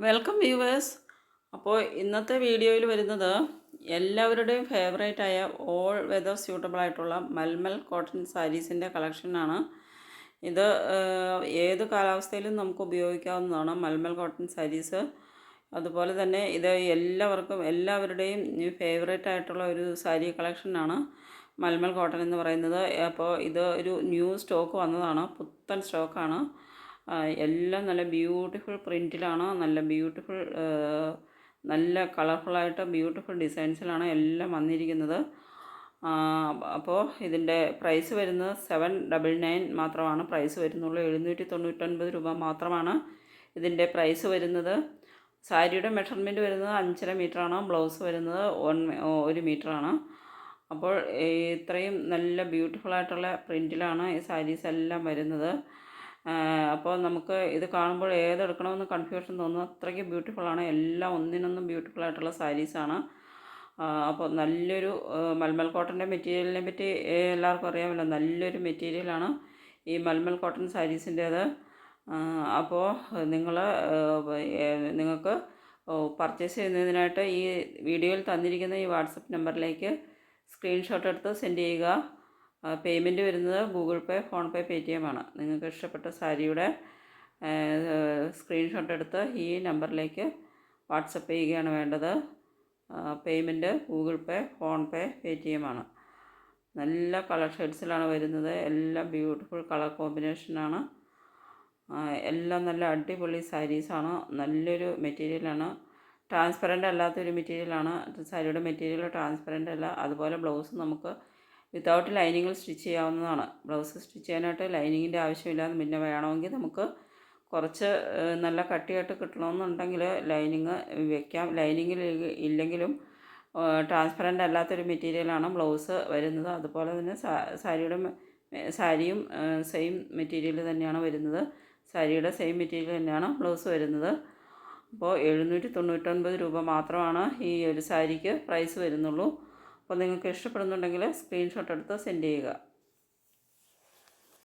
Welcome viewers അപ്പോൾ ഇന്നത്തെ വീഡിയോയിൽ വരുന്നത് എല്ലാവരുടെയും ഫേവറേറ്റ് ആയ ഓൾ വെതർ സ്യൂട്ടബിൾ ആയിട്ടുള്ള മൽമൽ കോട്ടൺ സാരീസിന്റെ കളക്ഷനാണ് ഇത് ഏത് കാലാവസ്ഥയിലും നമുക്ക് ഉപയോഗിക്കാവുന്നതാണ് മൽമൽ കോട്ടൺ സാരീസ് അതുപോലെ തന്നെ ഇത് എല്ലാവർക്കും എല്ലാവരുടെയും ഫേവറേറ്റ് ആയിട്ടുള്ള ഒരു സാരി കളക്ഷനാണ് മൽമൽ കോട്ടൺ എന്ന് പറയുന്നത്. അപ്പോൾ ഇത് ഒരു ന്യൂ സ്റ്റോക്ക് വന്നതാണ്. പുത്തൻ സ്റ്റോക്കാണ് എല്ലാം നല്ല ബ്യൂട്ടിഫുൾ പ്രിന്റിലാണ് നല്ല ബ്യൂട്ടിഫുൾ നല്ല കളർഫുള്ളായിട്ട് ബ്യൂട്ടിഫുൾ ഡിസൈൻസിലാണ് എല്ലാം വന്നിരിക്കുന്നത്. അപ്പോൾ ഇതിന്റെ പ്രൈസ് വരുന്നത് സെവൻ ഡബിൾ നയൻ മാത്രമാണ്. പ്രൈസ് വരുന്നുള്ളൂ എഴുന്നൂറ്റി തൊണ്ണൂറ്റൊൻപത് രൂപ മാത്രമാണ് ഇതിന്റെ പ്രൈസ് വരുന്നത്. സാരിയുടെ മെഷർമെന്റ് വരുന്നത് അഞ്ചര മീറ്ററാണ് ബ്ലൗസ് വരുന്നത് വൺ ഒരു മീറ്ററാണ് അപ്പോൾ ഇത്രയും നല്ല ബ്യൂട്ടിഫുൾ ആയിട്ടുള്ള പ്രിന്റിലാണ് ഈ സാരീസ് എല്ലാം വരുന്നത്. അപ്പോൾ നമുക്ക് ഇത് കാണുമ്പോൾ ഏതെടുക്കണമെന്ന് കൺഫ്യൂഷൻ തോന്നും അത്രയ്ക്ക് ബ്യൂട്ടിഫുള്ളാണ് എല്ലാം ഒന്നിനൊന്നും ബ്യൂട്ടിഫുൾ ആയിട്ടുള്ള സാരീസാണ് അപ്പോൾ നല്ലൊരു മൽമൽ കോട്ടന്റെ മെറ്റീരിയലിനെ പറ്റി എല്ലാവർക്കും അറിയാമല്ലോ. നല്ലൊരു മെറ്റീരിയലാണ് ഈ മൽമൽ കോട്ടൺ സാരീസിന്റേത് അപ്പോൾ നിങ്ങൾ നിങ്ങൾക്ക് പർച്ചേസ് ചെയ്യുന്നതിനായിട്ട് ഈ വീഡിയോയിൽ തന്നിരിക്കുന്ന ഈ വാട്സപ്പ് നമ്പറിലേക്ക് സ്ക്രീൻഷോട്ട് എടുത്ത് സെൻഡ് ചെയ്യുക. പേയ്മെന്റ് വരുന്നത് ഗൂഗിൾ പേ PhonePe Paytm ആണ്. നിങ്ങൾക്ക് ഇഷ്ടപ്പെട്ട സാരിയുടെ സ്ക്രീൻഷോട്ട് എടുത്ത് ഈ നമ്പറിലേക്ക് വാട്സപ്പ് ചെയ്യുകയാണ് വേണ്ടത്. Payment Google Pay PhonePe Paytm ആണ്. നല്ല കളർ ഷെയ്ഡ്സിലാണ് വരുന്നത്. എല്ലാം ബ്യൂട്ടിഫുൾ കളർ കോമ്പിനേഷനാണ് എല്ലാം നല്ല അടിപൊളി സാരീസാണ് നല്ലൊരു മെറ്റീരിയലാണ് ട്രാൻസ്പെറന്റ് അല്ലാത്തൊരു മെറ്റീരിയലാണ് സാരിയുടെ മെറ്റീരിയൽ ട്രാൻസ്പെറന്റ് അല്ല. അതുപോലെ ബ്ലൗസ് നമുക്ക് വിത്തൗട്ട് ലൈനിങ്ങിൽ സ്റ്റിച്ച് ചെയ്യാവുന്നതാണ്. ബ്ലൗസ് സ്റ്റിച്ച് ചെയ്യാനായിട്ട് ലൈനിങ്ങിന്റെ ആവശ്യമില്ല പിന്നെ വേണമെങ്കിൽ നമുക്ക് കുറച്ച് നല്ല കട്ടിയായിട്ട് കിട്ടണമെന്നുണ്ടെങ്കിൽ ലൈനിങ് വെക്കാം. ലൈനിങ്ങിൽ ഇല്ലെങ്കിലും ട്രാൻസ്പെറന്റ് അല്ലാത്തൊരു മെറ്റീരിയലാണ് ബ്ലൗസ് വരുന്നത്. അതുപോലെ തന്നെ സാരിയുടെ സാരിയും സെയിം മെറ്റീരിയൽ തന്നെയാണ് വരുന്നത്. സാരിയുടെ സെയിം മെറ്റീരിയൽ തന്നെയാണ് ബ്ലൗസ് വരുന്നത്. അപ്പോൾ എഴുന്നൂറ്റി തൊണ്ണൂറ്റൊൻപത് രൂപ മാത്രമാണ് ഈ ഒരു സാരിക്ക് പ്രൈസ് വരുന്നുള്ളൂ. അപ്പോൾ നിങ്ങൾക്ക് ഇഷ്ടപ്പെടുന്നുണ്ടെങ്കിൽ സ്ക്രീൻഷോട്ട് എടുത്ത് സെൻഡ് ചെയ്യുക.